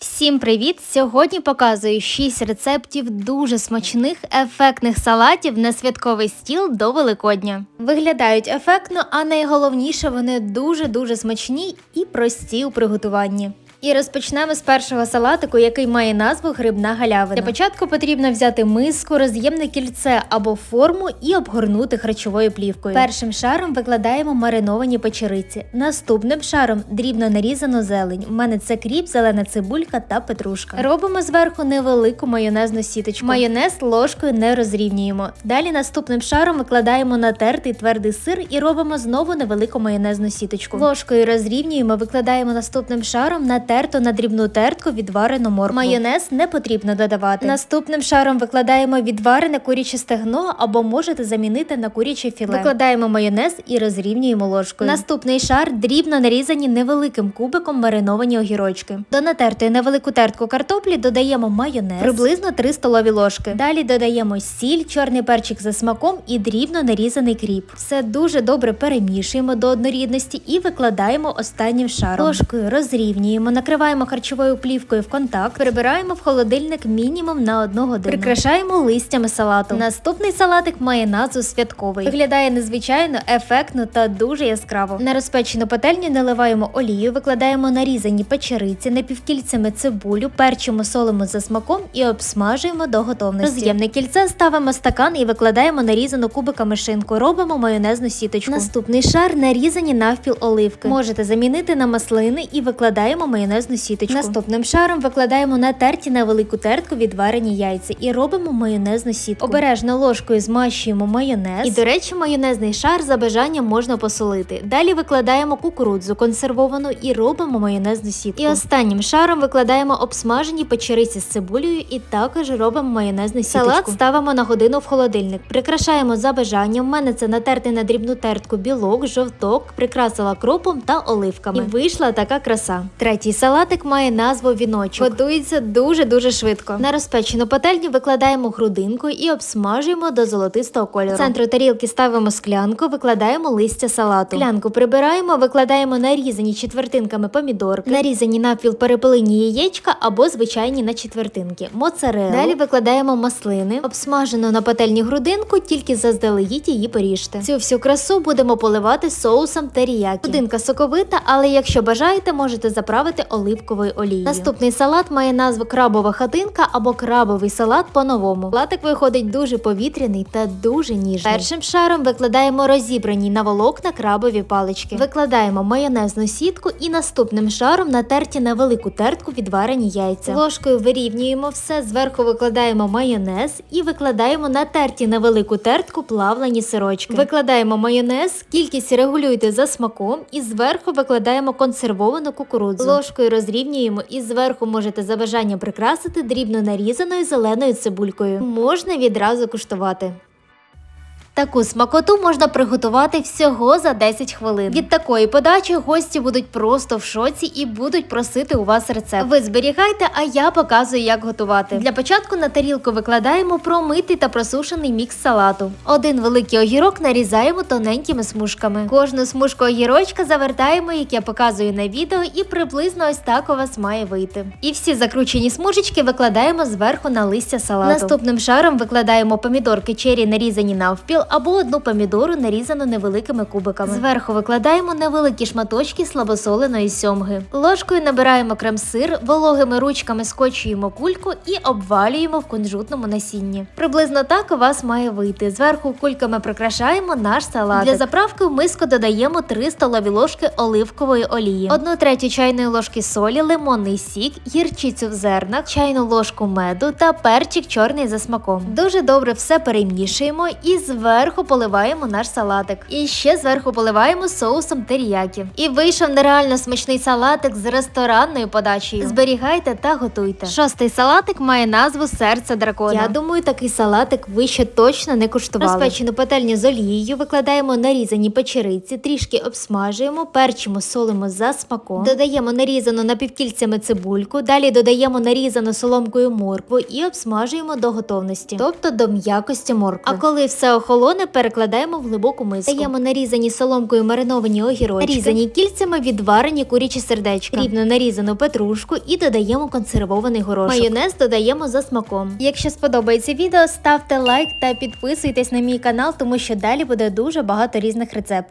Всім привіт! Сьогодні показую 6 рецептів дуже смачних, ефектних салатів на святковий стіл до Великодня. Виглядають ефектно, а найголовніше вони дуже-дуже смачні і прості у приготуванні. І розпочнемо з першого салатику, який має назву грибна галявина. Для початку потрібно взяти миску, роз'ємне кільце або форму і обгорнути харчовою плівкою. Першим шаром викладаємо мариновані печериці. Наступним шаром дрібно нарізану зелень. У мене це кріп, зелена цибулька та петрушка. Робимо зверху невелику майонезну сіточку. Майонез ложкою не розрівнюємо. Далі наступним шаром викладаємо натертий твердий сир і робимо знову невелику майонезну сіточку. Ложкою розрівнюємо, викладаємо наступним шаром натерту на дрібну тертку відварену моркву. Майонез не потрібно додавати. Наступним шаром викладаємо відварене куряче стегно або можете замінити на куряче філе. Викладаємо майонез і розрівнюємо ложкою. Наступний шар дрібно нарізані невеликим кубиком мариновані огірочки. До натертої невелику тертку картоплі додаємо майонез, приблизно 3 столові ложки. Далі додаємо сіль, чорний перчик за смаком і дрібно нарізаний кріп. Все дуже добре перемішуємо до однорідності і викладаємо останнім шаром. Ложкою розрівнюємо, накриваємо харчовою плівкою в контакт, прибираємо в холодильник мінімум на одну годину. Прикрашаємо листями салату. Наступний салатик має назву святковий. Виглядає незвичайно, ефектно та дуже яскраво. На розпечену пательню наливаємо олію, викладаємо нарізані печериці, напівкільцями цибулю, перчимо солимо за смаком і обсмажуємо до готовності. Роз'ємне кільце ставимо стакан і викладаємо нарізану кубиками шинку. Робимо майонезну сіточку. Наступний шар нарізані навпіл оливки. Можете замінити на маслини і викладаємо майонезну сіточку. Наступним шаром викладаємо на терті на велику тертку відварені яйця і робимо майонезну сітку. Обережно ложкою змащуємо майонез. І, до речі, майонезний шар за бажанням можна посолити. Далі викладаємо кукурудзу консервовану і робимо майонезну сітку. І останнім шаром викладаємо обсмажені печериці з цибулею і також робимо майонезну сіточку. Салат ставимо на годину в холодильник. Прикрашаємо за бажанням. У мене це натертий на дрібну тертку білок, жовток, прикрасила кропом та оливками. І вийшла така краса. Третій салатик має назву віночок. Готується дуже-дуже швидко. На розпечену пательню викладаємо грудинку і обсмажуємо до золотистого кольору. В центру тарілки ставимо склянку, викладаємо листя салату. Склянку прибираємо, викладаємо нарізані четвертинками помідорки, нарізані навпіл перепелині яєчка або звичайні на четвертинки, моцарелу. Далі викладаємо маслини, обсмажену на пательні грудинку, тільки заздалегідь її поріжте. Цю всю красу будемо поливати соусом теріякі. Грудинка соковита, але якщо бажаєте, можете заправити оливковою олією. Наступний салат має назву крабова хатинка або крабовий салат по-новому. Салатик виходить дуже повітряний та дуже ніжний. Першим шаром викладаємо розібрані на волокна крабові палички. Викладаємо майонезну сітку і наступним шаром натерті на велику тертку відварені яйця. Ложкою вирівнюємо все, зверху викладаємо майонез і викладаємо натерті на велику тертку плавлені сирочки. Викладаємо майонез, кількість регулюйте за смаком і зверху викладаємо консервовану кукурудзу. Ложкою розрівнюємо і зверху можете за бажанням прикрасити дрібно нарізаною зеленою цибулькою. Можна відразу куштувати. Таку смакоту можна приготувати всього за 10 хвилин. Від такої подачі гості будуть просто в шоці і будуть просити у вас рецепт. Ви зберігайте, а я показую, як готувати. Для початку на тарілку викладаємо промитий та просушений мікс салату. Один великий огірок нарізаємо тоненькими смужками. Кожну смужку огірочка завертаємо, як я показую на відео, і приблизно ось так у вас має вийти. І всі закручені смужечки викладаємо зверху на листя салату. Наступним шаром викладаємо помідорки чері нарізані навпіл або одну помідору нарізану невеликими кубиками. Зверху викладаємо невеликі шматочки слабосоленої сьомги. Ложкою набираємо крем-сир, вологими ручками скочуємо кульку і обвалюємо в кунжутному насінні. Приблизно так у вас має вийти. Зверху кульками прикрашаємо наш салат. Для заправки в миску додаємо 3 столові ложки оливкової олії, 1 третю чайної ложки солі, лимонний сік, гірчицю в зернах, чайну ложку меду та перчик чорний за смаком. Дуже добре все перемішуємо і зверху поливаємо наш салатик. І ще зверху поливаємо соусом теріякі. І вийшов нереально смачний салатик з ресторанною подачею. Зберігайте та готуйте. Шостий салатик має назву серце дракона. Я думаю, такий салатик ви ще точно не куштували. Розпечену пательню з олією викладаємо нарізані печериці, трішки обсмажуємо, перчимо, солимо за смаком. Додаємо нарізану напівкільцями цибульку, далі додаємо нарізану соломкою моркву і обсмажуємо до готовності, тобто до м'якості моркви. А коли все охолоне, охолоне, перекладаємо в глибоку миску. Даємо нарізані соломкою мариновані огірочки, різані кільцями відварені курячі сердечка, рівно нарізану петрушку і додаємо консервований горошок. Майонез додаємо за смаком. Якщо сподобається відео, ставте лайк та підписуйтесь на мій канал, тому що далі буде дуже багато різних рецептів.